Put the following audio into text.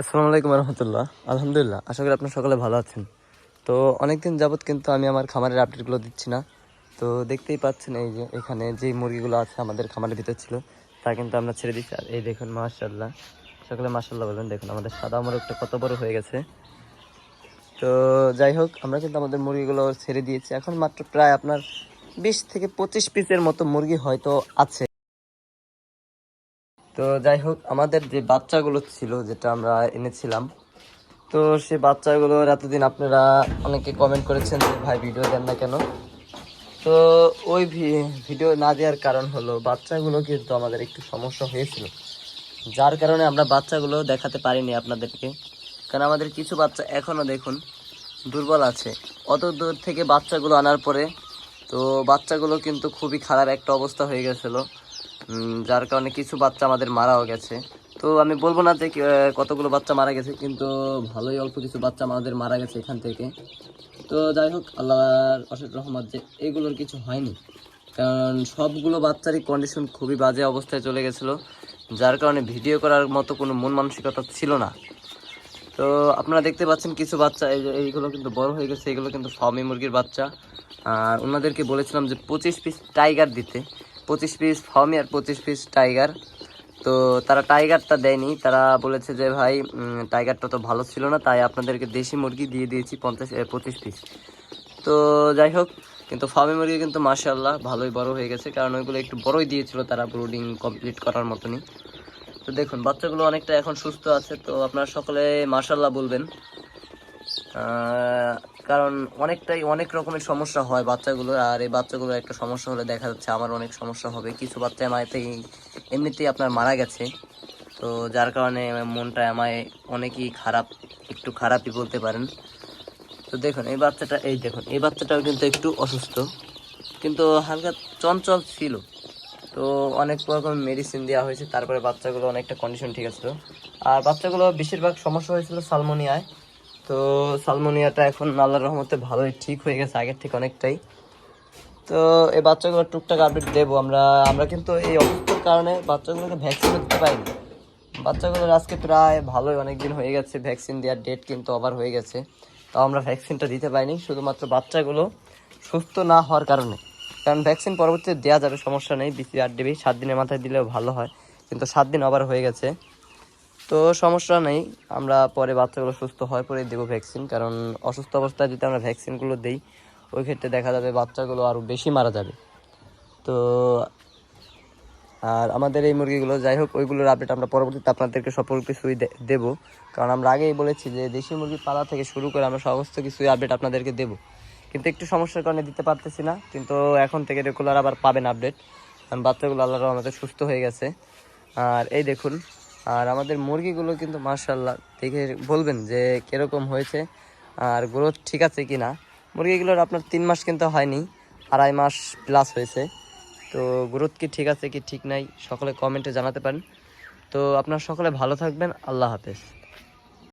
আসসালামু আলাইকুম রহমতুল্লাহ। আলহামদুলিল্লাহ, আশা করি আপনার সকলে ভালো আছেন। তো অনেকদিন যাবৎ কিন্তু আমি আমার খামারের আপডেটগুলো দিচ্ছি না। তো দেখতেই পাচ্ছেন এই যে এখানে যে মুরগিগুলো আছে আমাদের খামারের ভিতর ছিল, তা কিন্তু আমরা ছেড়ে দিচ্ছি। আর এই দেখুন মাশাল্লাহ সকলে মাশাল্লাহ বলবেন, দেখুন আমাদের সাদা মোরগটা কত বড় হয়ে গেছে। তো যাই হোক, আমরা কিন্তু আমাদের মুরগিগুলো ছেড়ে দিয়েছি। এখন মাত্র প্রায় আপনার বিশ থেকে পঁচিশ পিসের মতো মুরগি হয়তো আছে। তো যাই হোক, আমাদের যে বাচ্চাগুলো ছিল, যেটা আমরা এনেছিলাম, তো সে বাচ্চাগুলো এতদিন আপনারা অনেকে কমেন্ট করেছেন যে, ভাই ভিডিও দেন না কেন? তো ওই ভিডিও না দেওয়ার কারণ হলো, বাচ্চাগুলো কিন্তু আমাদের একটু সমস্যা হয়েছিল। যার কারণে আমরা বাচ্চাগুলো দেখাতে পারিনি আপনাদেরকে। কারণ আমাদের কিছু বাচ্চা এখনও দেখুন, দুর্বল আছে। অত দূর থেকে বাচ্চাগুলো আনার পরে, তো বাচ্চাগুলো কিন্তু খুবই খারাপ একটা অবস্থা হয়ে গেছিল। যার কারণে কিছু বাচ্চা আমাদের মারাও গেছে। তো আমি বলব না যে কতগুলো বাচ্চা মারা গেছে, কিন্তু ভালোই অল্প কিছু বাচ্চা আমাদের মারা গেছে এখান থেকে। তো যাই হোক, আল্লাহর অশেষ রহমত যে এগুলোর কিছু হয়নি। কারণ সবগুলো বাচ্চারই কন্ডিশন খুবই বাজে অবস্থায় চলে গেছিল, যার কারণে ভিডিও করার মতো কোনো মন মানসিকতা ছিল না। তো আপনারা দেখতে পাচ্ছেন কিছু বাচ্চা, এই এইগুলো কিন্তু বড় হয়ে গেছে, এগুলো কিন্তু ফার্মি মুরগির বাচ্চা। আর ওনাদেরকে বলেছিলাম যে পঁচিশ পিস টাইগার দিতে। পঁচিশ পিস ফার্মি আর পঁচিশ পিস টাইগার তো তারা টাইগারটা দেয়নি, তারা বলেছে যে, ভাই টাইগারটা তো ভালো ছিল না, তাই আপনাদেরকে দেশি মুরগি দিয়ে দিয়েছি পঞ্চাশ পঁচিশ পিস তো যাই হোক, কিন্তু ফার্মি মুরগি কিন্তু মাশাল্লাহ ভালোই বড় হয়ে গেছে, কারণ ওইগুলো একটু বড়ই দিয়েছিল তারা ব্রুডিং কমপ্লিট করার মতনই। তো দেখুন, বাচ্চাগুলো অনেকটা এখন সুস্থ আছে, তো আপনারা সকলে মাশাল্লাহ বলবেন। কারণ অনেকটাই অনেক রকমের সমস্যা হয় বাচ্চাগুলো আর এই বাচ্চাগুলো একটা সমস্যা হলে দেখা যাচ্ছে আমার অনেক সমস্যা হবে। কিছু বাচ্চা আমায়তেই এমনিতেই আপনার মারা গেছে। তো যার কারণে মনটা আমায় অনেকই খারাপ, একটু খারাপই বলতে পারেন। তো দেখুন, এই বাচ্চাটা, এই দেখুন, এই বাচ্চাটাও কিন্তু একটু অসুস্থ। কিন্তু হালকা চঞ্চল ছিল। তো অনেক রকম মেডিসিন দেওয়া হয়েছে, তারপরে বাচ্চাগুলো অনেকটা কন্ডিশন ঠিক আছে আর বাচ্চাগুলো বেশিরভাগ সমস্যা হয়েছিল সালমোনিয়ায়। তো সালমোনিয়াটা এখন আল্লাহর রহমতে ভালোই ঠিক হয়ে গেছে, আগের থেকে অনেকটাই। তো এই বাচ্চাগুলো টুকটাক আপডেট দেবো আমরা। আমরা কিন্তু এই অসুস্থতার কারণে বাচ্চাগুলোকে ভ্যাকসিন দিতে পারিনি। বাচ্চাগুলোর আজকে প্রায় ভালোই অনেক দিন হয়ে গেছে ভ্যাকসিন দেওয়ার ডেট কিন্তু আবার হয়ে গেছে। তাও আমরা ভ্যাকসিনটা দিতে পারিনি, শুধুমাত্র বাচ্চাগুলো সুস্থ না হওয়ার কারণে। কারণ ভ্যাকসিন পরবর্তীতে দেওয়া যাবে, সমস্যা নেই বিসিআর ডিবি সাত দিনের মাথায় দিলেও ভালো হয়। কিন্তু সাত দিন আবার হয়ে গেছে। তো সমস্যা নেই। আমরা পরে বাচ্চাগুলো সুস্থ হয় পরে দেবো ভ্যাকসিন কারণ অসুস্থ অবস্থায় যদি আমরা ভ্যাকসিনগুলো দিই, ওই ক্ষেত্রে দেখা যাবে বাচ্চাগুলো আরও বেশি মারা যাবে। তো, আর আমাদের এই মুরগিগুলো, যাই হোক, ওইগুলোর আপডেট আমরা পরবর্তীতে আপনাদেরকে সকল কিছুই দেবো। কারণ আমরা আগেই বলেছি যে দেশি মুরগি পালা থেকে শুরু করে আমরা সমস্ত কিছুই আপডেট আপনাদেরকে দেবো। কিন্তু একটু সমস্যার কারণে দিতে পারতেছি না, কিন্তু এখন থেকে রেগুলার আবার পাবেন আপডেট কারণ বাচ্চাগুলো আল্লাহর আমাদের সুস্থ হয়ে গেছে। আর এই দেখুন আর আমাদের মুরগিগুলো কিন্তু মার্শাল্লাহ দেখে বলবেন যে কীরকম হয়েছে আর গ্রোথ ঠিক আছে কি না মুরগিগুলোর আপনার তিন মাস কিন্তু হয়নি, আড়াই মাস প্লাস হয়েছে। তো গ্রোথ কি ঠিক আছে কি ঠিক নাই, সকলে কমেন্টে জানাতে পারেন। তো আপনার সকলে ভালো থাকবেন, আল্লাহ হাফেজ।